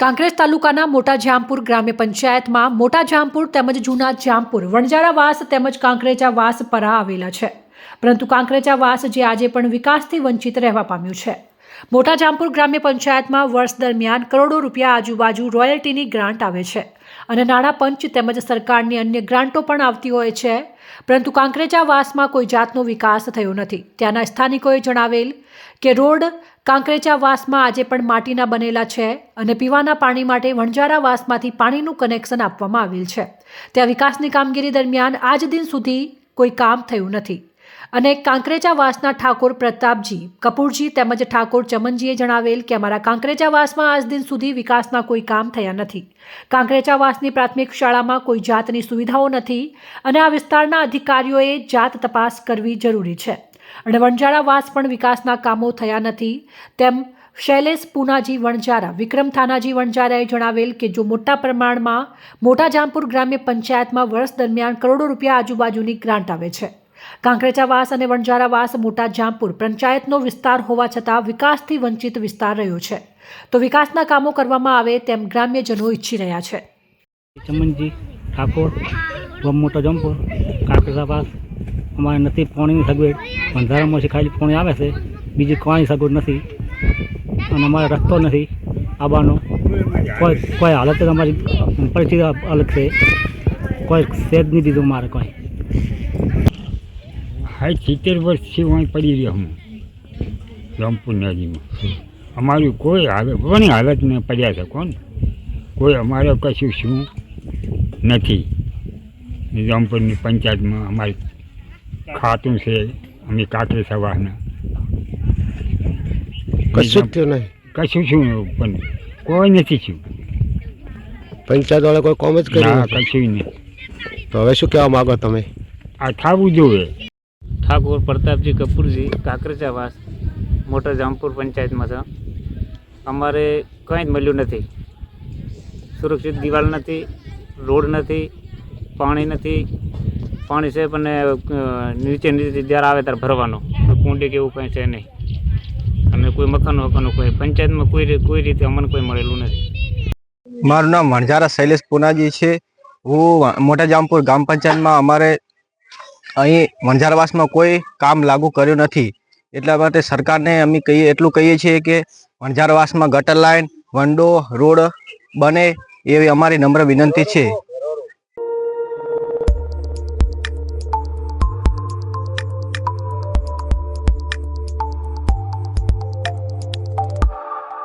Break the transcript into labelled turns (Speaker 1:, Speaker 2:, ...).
Speaker 1: કાંકરેજ તાલુકાના મોટા જામપુર ગ્રામ્ય પંચાયતમાં મોટા જામપુર તેમજ જૂના જામપુર વણજારા વાસ તેમજ કાંકરેજા વાસ પરા આવેલા છે. પરંતુ કાંકરેજા વાસ જે આજે પણ વિકાસથી વંચિત રહેવા પામ્યું છે. મોટા જામપુર ગ્રામ્ય પંચાયતમાં વર્ષ દરમિયાન કરોડો રૂપિયા આજુબાજુ રોયલ્ટીની ગ્રાન્ટ આવે છે અને નાણાં પંચ તેમજ સરકારની અન્ય ગ્રાન્ટો પણ આવતી હોય છે. પરંતુ કાંકરેચાવાસમાં કોઈ જાતનો વિકાસ થયો નથી. ત્યાંના સ્થાનિકોએ જણાવેલ કે રોડ કાંકરેચાવાસમાં આજે પણ માટીના બનેલા છે અને પીવાના પાણી માટે વણજારા વાસમાંથી પાણીનું કનેક્શન આપવામાં આવેલ છે. ત્યાં વિકાસની કામગીરી દરમિયાન આજ દિન સુધી કોઈ કામ થયું નથી. અને કાંકરેચાવાસના ઠાકોર પ્રતાપજી, કપૂરજી તેમજ ઠાકોર ચમનજીએ જણાવેલ કે અમારા કાંકરેચાવાસમાં આજ દિન સુધી વિકાસના કોઈ કામ થયા નથી. કાંકરેચાવાસની પ્રાથમિક શાળામાં કોઈ જાતની સુવિધાઓ નથી અને આ વિસ્તારના અધિકારીઓએ જાત તપાસ કરવી જરૂરી છે. અને વણજારા વાસ પણ વિકાસના કામો થયા નથી. તેમ શૈલેષ પૂનાજી વણજારા વિક્રમ થાનાજી વણજારાએ જણાવેલ કે જો મોટા પ્રમાણમાં મોટા જામપુર ગ્રામ્ય પંચાયતમાં વર્ષ દરમિયાન કરોડો રૂપિયા આજુબાજુની ગ્રાન્ટ આવે છે. કાંકરેજા વાસ અને વણજારાવાસ મોટા જામપુર પંચાયતનો વિસ્તાર હોવા છતાં વિકાસથી વંચિત વિસ્તાર રહ્યો છે. તો વિકાસના કામો કરવામાં આવે તેમ ગ્રામ્યજનો ઈચ્છી રહ્યા છે.
Speaker 2: ચમનજી ઠાકોર મોટો જંપો કાકસાપાસ અમારે નથી પાણીની સગવડ બંધારામાંથી ખાલી પાણી આવે છે. બીજી કોઈ સગવડ નથી. અને અમારે રસ્તો નથી. આવવાનો કોઈ કોઈ હાલત અમારી પરિસ્થિતિ અલગ છે. કોઈ સેજ નહીં દીધું મારે કોઈ.
Speaker 3: હા સિત્તેર વર્ષથી હું પડી રહ્યો હું. રામપુર નદીમાં અમારી કોઈ હાલત કોની હાલત ને પડ્યા છે કોણ? કોઈ અમારે કશું શું નથી. રામપુરની પંચાયતમાં અમારી ખાતું છે અમે કાંકરે સવારના.
Speaker 4: કશું થયું નહીં.
Speaker 3: કશું શું પણ કોઈ નથી શું
Speaker 4: પંચાયત વાળા કોઈ કોમ જ કર્યું
Speaker 3: કશું નહીં.
Speaker 4: તો હવે શું કહેવા માંગો તમે?
Speaker 3: આ થવું જોઈએ.
Speaker 2: ઠાકોર પ્રતાપજી કપૂરજી કાંકરેજા વાસ મોટા જામપુર પંચાયતમાં છે અમારે કંઈ જ મળ્યું નથી સુરક્ષિત દિવાલ નથી રોડ નથી પાણી નથી પાણી છે પણ નીચે નીચે જ્યારે આવે ત્યારે ભરવાનો કુંડી કે એવું કંઈ છે નહીં અને કોઈ મકાન વખાનું કોઈ પંચાયતમાં કોઈ કોઈ રીતે અમને કોઈ મળેલું નથી
Speaker 5: મારું નામ વણઝારા શૈલેષ પુનાજી છે. હું મોટા જામપુર ગ્રામ પંચાયતમાં અમારે અહીં વણઝારવાસમાં કોઈ કામ લાગુ કર્યું નથી. એટલા માટે સરકારને અમે કહીએ, એટલું કહીએ છીએ કે વણઝારવાસમાં ગટર લાઈન, વંડો, રોડ બને એવી અમારી નમ્ર વિનંતી છે.